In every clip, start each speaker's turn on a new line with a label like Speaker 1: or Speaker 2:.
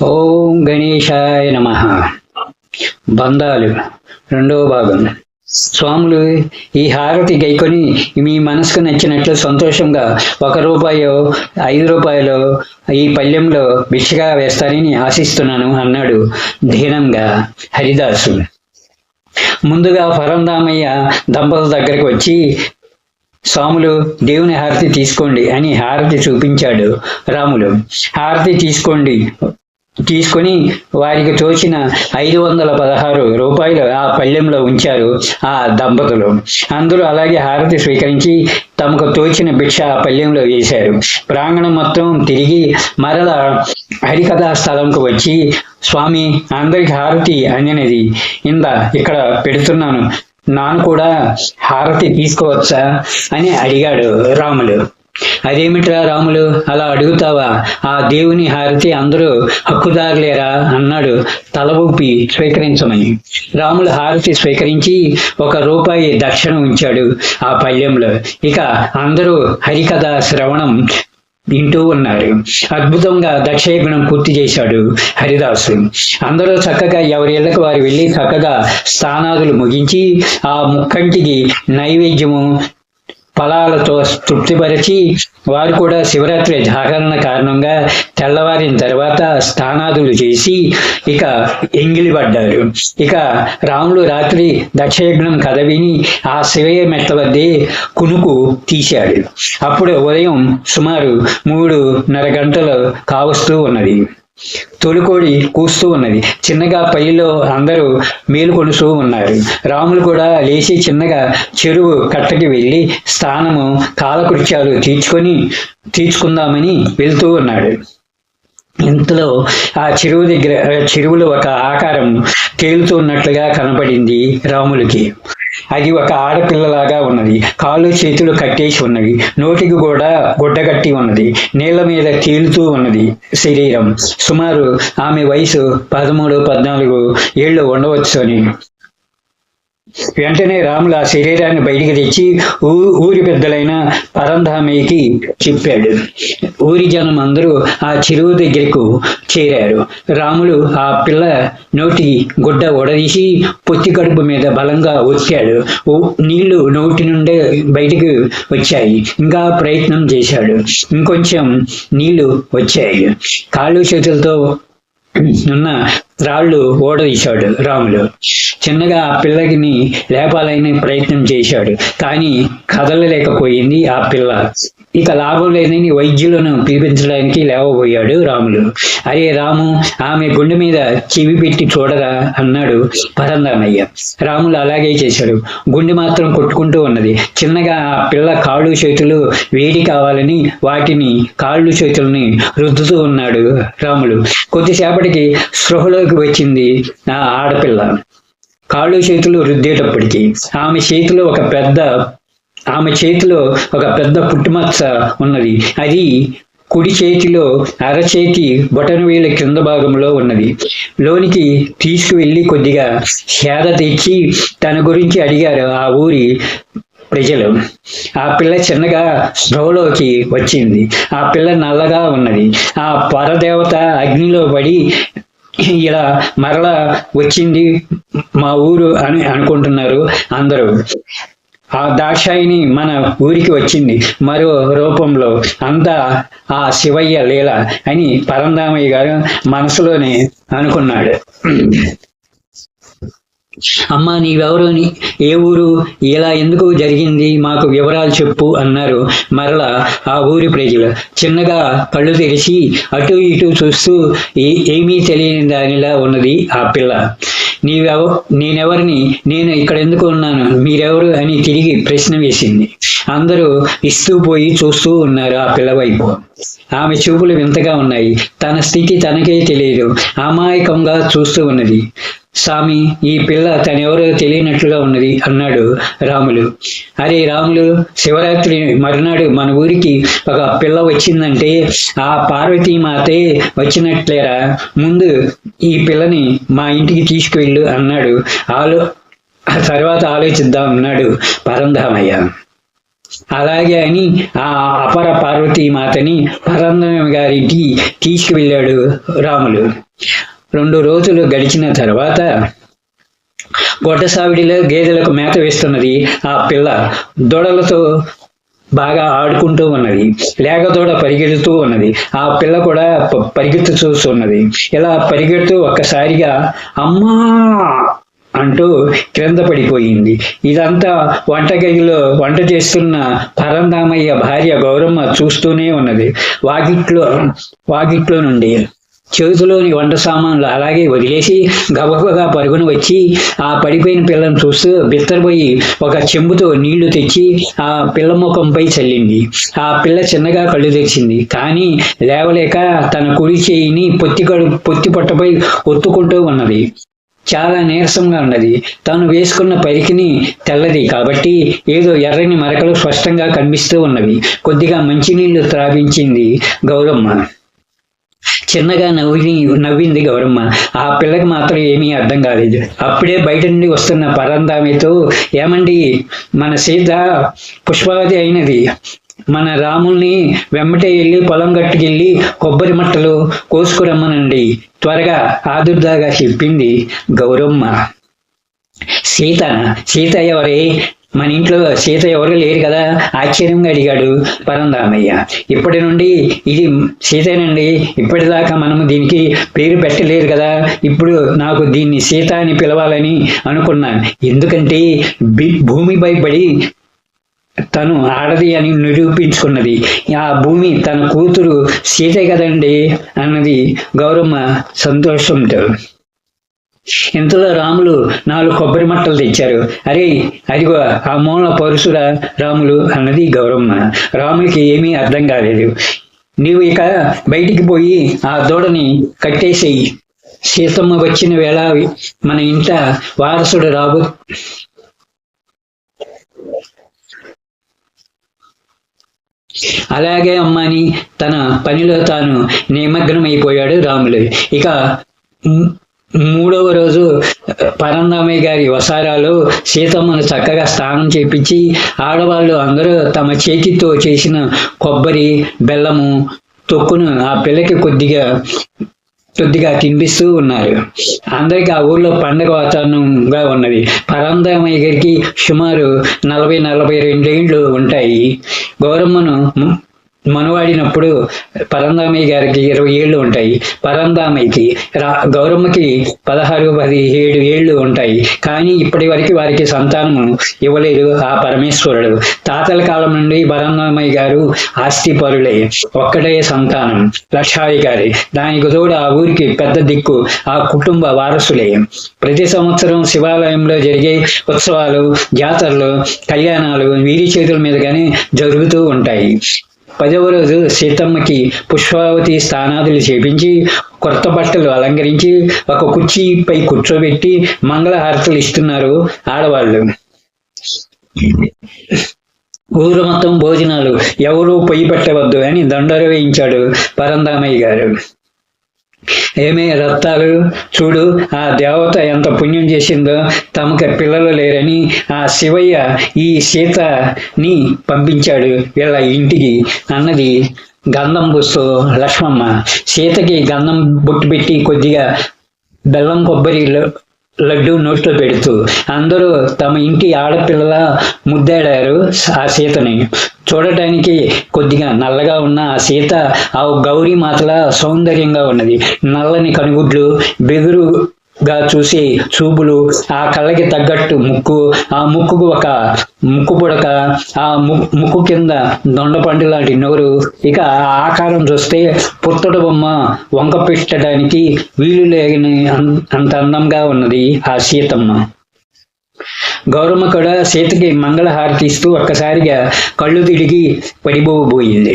Speaker 1: ఓం గణేశాయ నమ. బంధాలు. రెండవ భాగం. స్వాములు ఈ హారతి గైకొని మీ మనసుకు నచ్చినట్లు సంతోషంగా ఒక రూపాయో ఐదు రూపాయలు ఈ పల్లెంలో భిక్షగా వేస్తారని ఆశిస్తున్నాను అన్నాడు ధీనంగా హరిదాసు. ముందుగా పరంధామయ్య దంపతుల దగ్గరకు వచ్చి స్వాములు దేవుని హారతి తీసుకోండి అని హారతి చూపించాడు రాములు. హారతి తీసుకోండి తీసుకొని వారికి తోచిన ఐదు వందల పదహారు రూపాయలు ఆ పళ్ళెంలో ఉంచారు ఆ దంపతులు. అందరూ అలాగే హారతి స్వీకరించి తమకు తోచిన భిక్ష ఆ పళ్ళెంలో వేశారు. ప్రాంగణం మొత్తం తిరిగి మరల హరికథా స్థలంకు వచ్చి స్వామి అందరికి హారతి అందినది. ఇంద ఇక్కడ పెడుతున్నాను. నాను కూడా హారతి తీసుకోవచ్చా? అని అడిగాడు రాములు. అదేమిట్రా రాములు అలా అడుగుతావా? ఆ దేవుని హారతి అందరూ హక్కుదారులేరా? అన్నాడు తల ఊపి స్వీకరించమని. రాములు హారతి స్వీకరించి ఒక రూపాయి దక్షిణ ఉంచాడు ఆ పల్లెంలో. ఇక అందరూ హరికథ శ్రవణం వింటూ ఉన్నారు. అద్భుతంగా దక్షయజ్ఞం పూర్తి చేశాడు హరిదాసు. అందరూ చక్కగా ఎవరి ఇళ్ళకు వారు వెళ్ళి చక్కగా స్థానాదులు ముగించి ఆ ముక్కంటికి నైవేద్యము ఫలాలతో తృప్తిపరిచి వారు కూడా శివరాత్రి జాగరణ కారణంగా తెల్లవారిన తర్వాత స్థానాదులు చేసి ఇక ఎంగిలిపడ్డారు. ఇక రాములు రాత్రి దక్షయజ్ఞం కథ విని ఆ శివయ్య మెట్ల వద్దే కునుకు తీశాడు. అప్పుడు ఉదయం సుమారు మూడున్నర గంటలు కావస్తూ ఉన్నది. తొలికోడి కూస్తూ ఉన్నది. చిన్నగా పైలో అందరూ మేలుకొలుస్తూ ఉన్నారు. రాములు కూడా లేచి చిన్నగా చెరువు కట్టకి వెళ్ళి స్థానము కాలకృత్యాలు తీర్చుకొని తీర్చుకుందామని వెళ్తూ ఉన్నాడు. ఇంతలో ఆ చెరువు దగ్గర చెరువులో ఒక ఆకారం తేలుతున్నట్లుగా కనపడింది రాములకి. అది ఒక ఆడపిల్లలాగా ఉన్నది. కాళ్ళు చేతులు కట్టేసి ఉన్నవి. నోటికి కూడా గుడ్డ కట్టి ఉన్నది. నీళ్ళ మీద తేలుతూ ఉన్నది శరీరం. సుమారు ఆమె వయసు పదమూడు పద్నాలుగు ఏళ్ళు ఉండవచ్చు అని వెంటనే రాములు ఆ శరీరాన్ని బయటికి తెచ్చి ఊ ఊరి పెద్దలైన పరంధామయ్యకి చెప్పాడు. ఊరి జనం అందరూ ఆ చెరువు దగ్గరకు చేరారు. రాములు ఆ పిల్ల నోటి గుడ్డ ఉడదీసి పొత్తి కడుపు మీద బలంగా ఒత్తాడు. నీళ్ళు నోటి నుండే బయటికి వచ్చాయి. ఇంకా ప్రయత్నం చేశాడు. ఇంకొంచెం నీళ్ళు వచ్చాయి. కాళ్ళు చేతులతో ఉన్న రాళ్ళు ఓడదీశాడు రాములు. చిన్నగా ఆ పిల్లకిని లేపాలని ప్రయత్నం చేశాడు. కానీ కదలలేకపోయింది ఆ పిల్ల. ఇక లాభం లేదని వైద్యులను పిలిపించడానికి లేవబోయాడు రాములు. అరే రాము ఆమె గుండె మీద చెవి పెట్టి చూడరా అన్నాడు పరందామయ్య. రాములు అలాగే చేశాడు. గుండె మాత్రం కొట్టుకుంటూ ఉన్నది. చిన్నగా ఆ పిల్ల కాళ్ళు చేతులు వేడి కావాలని వాటిని కాళ్ళు చేతుల్ని రుద్దుతూ ఉన్నాడు రాములు. కొద్దిసేపటికి స్పృహలోకి వచ్చింది ఆ ఆడపిల్ల. కాళ్ళు చేతులు రుద్దేటప్పటికి ఆమె చేతిలో ఒక పెద్ద ఆమె చేతిలో ఒక పెద్ద పుట్టుమచ్చ ఉన్నది. అది కుడి చేతిలో అరచేతి బొటన వేల భాగంలో ఉన్నది. లోనికి తీసుకువెళ్ళి కొద్దిగా సేద తెచ్చి తన గురించి అడిగారు ఆ ఊరి ప్రజలు. ఆ పిల్ల చిన్నగా స్పృహలోకి వచ్చింది. ఆ పిల్ల నల్లగా ఉన్నది. ఆ పరదేవత అగ్నిలో పడి ఇలా మరలా వచ్చింది మా ఊరు అని అనుకుంటున్నారు అందరూ. ఆ దాక్షాయిని మన ఊరికి వచ్చింది. మరో రూపంలో అంతా ఆ శివయ్య లీల అని పరందామయ్య గారు మనసులోనే అనుకున్నాడు. అమ్మా నీవెవరు? ఏ ఊరు? ఇలా ఎందుకు జరిగింది? మాకు వివరాలు చెప్పు అన్నారు. మరలా ఆ ఊరి ప్రజలు చిన్నగా కళ్ళు తెరిచి అటు ఇటు చూస్తూ ఏమీ తెలియని దానిలా ఉన్నది ఆ పిల్ల. నీవెవ నేనెవరిని? నేను ఇక్కడ ఎందుకు ఉన్నాను? మీరెవరు? అని తిరిగి ప్రశ్న వేసింది. అందరూ ఇస్తూ పోయి చూస్తూ ఉన్నారు ఆ పిల్ల వైపు. ఆమె చూపులు వింతగా ఉన్నాయి. తన స్థితి తనకే తెలియదు. అమాయకంగా చూస్తూ ఉన్నది. స్వామి ఈ పిల్ల తనెవరో తెలియనట్లుగా ఉన్నది అన్నాడు రాములు. అరే రాములు శివరాత్రి మరునాడు మన ఊరికి ఒక పిల్ల వచ్చిందంటే ఆ పార్వతీ మాతే వచ్చినట్లేరా? ముందు ఈ పిల్లని మా ఇంటికి తీసుకువెళ్ళు అన్నాడు. ఆలో ఆ తర్వాత ఆలోచిద్దాం అన్నాడు పరంధామయ్య. అలాగే అని ఆ అపర పార్వతీ మాతని పరందమ గారికి తీసుకువెళ్ళాడు రాములు. రెండు రోజులు గడిచిన తర్వాత గొడ్డసావిడిలో గేదెలకు మేత వేస్తున్నది ఆ పిల్ల దొడలతో బాగా ఆడుకుంటూ ఉన్నది. లేగదోడ పరిగెడుతూ ఉన్నది. ఆ పిల్ల కూడా పరిగెత్తు చూస్తున్నది ఇలా పరిగెడుతూ ఒక్కసారిగా అమ్మా అంటూ క్రింద పడిపోయింది. ఇదంతా వంటగదిలో వంట చేస్తున్న పరందామయ్య భార్య గౌరమ్మ చూస్తూనే ఉన్నది. వాకిట్లో వాకిట్లో నుండి చేతిలోని వంట సామాన్లు అలాగే వదిలేసి గబగబగా పరుగున వచ్చి ఆ పడిపోయిన పిల్లను చూస్తూ బిత్తరపోయి ఒక చెంబుతో నీళ్ళు తెచ్చి ఆ పిల్ల ముఖంపై చల్లింది. ఆ పిల్ల చిన్నగా కళ్ళు తెచ్చింది కానీ లేవలేక తన కుడి చేయిని పొత్తి కడు పొత్తి పొట్టపై ఒత్తుకుంటూ ఉన్నది. చాలా నీరసంగా ఉన్నది. తాను వేసుకున్న పరికిని తెల్లది కాబట్టి ఏదో ఎర్రని మరకలు స్పష్టంగా కనిపిస్తూ ఉన్నవి. కొద్దిగా మంచినీళ్ళు త్రావించింది గౌరమ్మ. చిన్నగా నవ్వి నవ్వింది గౌరమ్మ. ఆ పిల్లకి మాత్రం ఏమీ అర్థం కాలేదు. అప్పుడే బయట నుండి వస్తున్న పరందామితో ఏమండి మన సీత పుష్పావతి అయినది. మన రాముల్ని వెంబటే వెళ్ళి పొలం గట్టుకెళ్ళి కొబ్బరి మట్టలు కోసుకురమ్మనండి. త్వరగా ఆదుర్దాగా చెప్పింది గౌరమ్మ. సీత సీత ఎవరే మన ఇంట్లో సీత ఎవరు లేరు కదా? ఆశ్చర్యంగా అడిగాడు పరందామయ్య ఇప్పటి నుండి ఇది సీతేనండి. ఇప్పటిదాకా మనము దీనికి పేరు పెట్టలేరు కదా? ఇప్పుడు నాకు దీన్ని సీత అని పిలవాలని అనుకున్నాను. ఎందుకంటే బి- భూమిపై పడి తను ఆడది అని నిరూపించుకున్నది. ఆ భూమి తన కూతురు సీతే కదండి? అన్నది గౌరమ్మ సంతోషంతో. ఇంతలో రాములు నాలుగు కొబ్బరి మట్టలు తెచ్చారు. అరే అదిగో ఆ మూల పరుసురా రాములు అన్నది గౌరమ్మ. రాములకి ఏమీ అర్థం కాలేదు. నీవు ఇక బయటికి పోయి ఆ దూడని కట్టేసేయి. సీతమ్మ వచ్చిన వేళ మన ఇంట వారసుడు రాబో. అలాగే అమ్మాని తన పనిలో తాను నిమగ్నమైపోయాడు రాములు. ఇక మూడవ రోజు పరందామయ్య గారి వసారాలో సీతమ్మను చక్కగా స్నానం చేపించి ఆడవాళ్ళు అందరూ తమ చేతితో చేసిన కొబ్బరి బెల్లము తొక్కును ఆ పిల్లకి కొద్దిగా కొద్దిగా తినిపిస్తూ ఉన్నారు. అందరికి ఆ ఊర్లో పండగ వాతావరణంగా ఉన్నది. పరంధామయ్య గారికి సుమారు నలభై నలభై రెండేండ్లు ఉంటాయి. గౌరమ్మను మనవాడినప్పుడు పరందామయ్య గారికి ఇరవై ఏళ్ళు ఉంటాయి. పరందామయ్యకి రా గౌరమ్మకి పదహారు పదిహేడు ఏళ్ళు ఉంటాయి. కానీ ఇప్పటి వరకు వారికి సంతానము ఇవ్వలేదు ఆ పరమేశ్వరుడు. తాతల కాలం నుండి పరందామయ్య గారు ఆస్తిపరులే. ఒక్కటే సంతానం. లక్షాయి గారి. దానికి తోడు ఆ ఊరికి పెద్ద దిక్కు ఆ కుటుంబ వారసులే. ప్రతి సంవత్సరం శివాలయంలో జరిగే ఉత్సవాలు జాతరలు కళ్యాణాలు వీరి చేతుల మీదుగానే జరుగుతూ ఉంటాయి. పదవ రోజు సీతమ్మకి పుష్పావతి స్థానాదులు చేపించి కొత్త బట్టలు అలంకరించి ఒక కుర్చీపై కూర్చోబెట్టి మంగళహారతులు ఇస్తున్నారు ఆడవాళ్ళు. ఊరు మొత్తం భోజనాలు. ఎవరూ పొయ్యి పెట్టవద్దు అని దండరు వేయించాడు పరందామయ్య గారు. ఏమే రత్తాలు చూడు ఆ దేవత ఎంత పుణ్యం చేసిందో తమకు పిల్లలు లేరని ఆ శివయ్య ఈ సీతని పంపించాడు. వీళ్ళ ఇంటికి అన్నది గంధం పూస్తూ లక్ష్మమ్మ సీతకి గంధం బొట్టు పెట్టి కొద్దిగా బెల్లం కొబ్బరి లడ్డు నోట్లో పెడుతూ అందరూ తమ ఇంటి ఆడపిల్లల ముద్దాడారు ఆ సీతని. చూడటానికి కొద్దిగా నల్లగా ఉన్న ఆ సీత ఆ గౌరీ మాతల సౌందర్యంగా ఉన్నది. నల్లని కనుగుడ్లు గా చూసి చూపులు ఆ కళ్ళకి తగ్గట్టు ముక్కు ఆ ముక్కుకు ఒక ముక్కు పుడక ఆ ముక్కు కింద దొండపండు లాంటి నోరు. ఇక ఆ ఆకారం చూస్తే పుత్తడు బొమ్మ వంక పెట్టడానికి వీలు లేని అం- అంత అందంగా ఉన్నది ఆ సీతమ్మ. గౌరమ్మ కూడా సీతకి మంగళహారతి ఇస్తూ ఒక్కసారిగా కళ్ళు తిరిగి పడిపోబోయింది.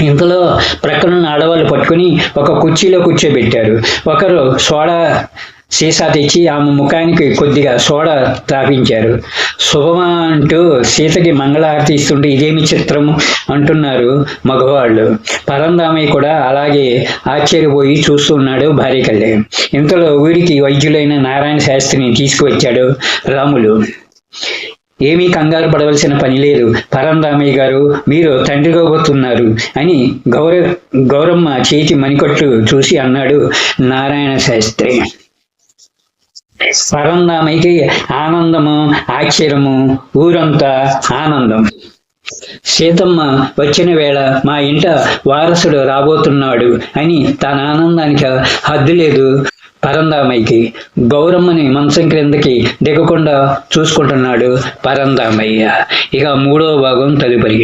Speaker 1: ఇంతలో ప్రక్కనున్న ఆడవాళ్ళు పట్టుకుని ఒక కుర్చీలో కూర్చోబెట్టారు. ఒకరు సోడా సీసా తెచ్చి ఆమె ముఖానికి కొద్దిగా సోడా తాపించారు. శుభమా అంటూ సీతకి మంగళహారతి ఇస్తుంటే ఇదేమి చిత్రం అంటున్నారు మగవాళ్ళు. పరందామయ్య కూడా అలాగే ఆశ్చర్యపోయి చూస్తున్నాడు భార్య కళ్యాణ్. ఇంతలో ఊరికి వైద్యులైన నారాయణ శాస్త్రిని తీసుకువచ్చాడు రాములు. ఏమీ కంగారు పడవలసిన పని లేదు. పరందామయ్య గారు మీరు తండ్రి కాబోతున్నారు అని గౌర గౌరమ్మ చేతి మణికొట్లు చూసి అన్నాడు నారాయణ శాస్త్రి. పరందామయ్యకి ఆనందము ఆశ్చర్యము ఊరంతా ఆనందం. సీతమ్మ వచ్చిన వేళ మా ఇంట వారసుడు రాబోతున్నాడు అని తన ఆనందానికి హద్దు లేదు. పరందామయ్యకి గౌరమ్మని మంచం క్రిందకి దిగకుండా చూసుకుంటున్నాడు పరందామయ్య ఇక మూడో భాగం తదుపరి.